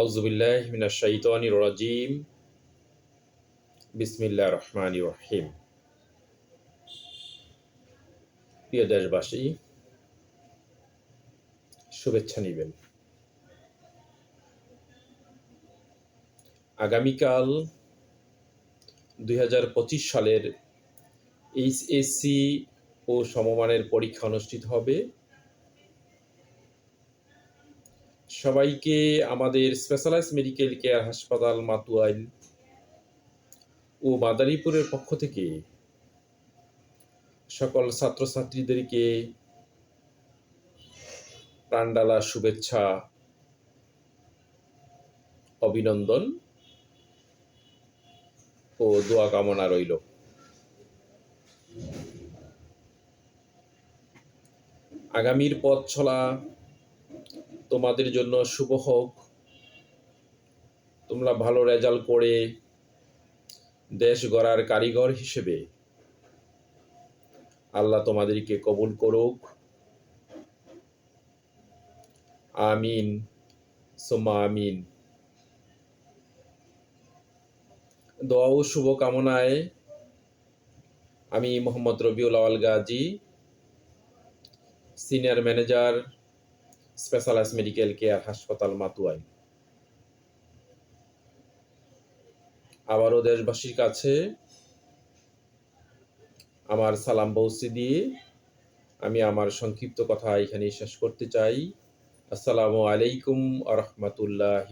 আউজুবিল্লাহ মিনাশ শাইতানির রাজিম। বিসমিল্লাহ রহমান রহিম। প্রিয় দেশবাসী, শুভেচ্ছা নিবেন। আগামীকাল দুই হাজার পঁচিশ সালের এইচএসসি ও সমমানের পরীক্ষা অনুষ্ঠিত হবে। সবাইকে আমাদের স্পেশালাইজ মেডিকেল কেয়ার হাসপাতাল মাতুয়াইল ও মাদারীপুরের পক্ষ থেকে সকল ছাত্রছাত্রীদেরকে প্রাণডালা শুভেচ্ছা, অভিনন্দন ও দোয়া কামনা রইল। আগামীর পথ চলা তোমাদের জন্য শুভ হোক। তোমরা ভালো রেজাল্ট করে দেশ গড়ার কারিগর হিসেবে আল্লাহ তোমাদেরকে কবুল করুক। আমিন। সোমা আমিন। দোয়া ও শুভকামনায় আমি Mohammad Rabiul Awal Gazi, senior manager specialize medical care হাসপাতাল মাতুয়াই। আবারও দেশবাসীর কাছে আমার সালাম বৌসি দিয়ে আমি আমার সংক্ষিপ্ত কথা এখানে শেষ করতে চাই। আসসালামু আলাইকুম আ রহমতুল্লাহ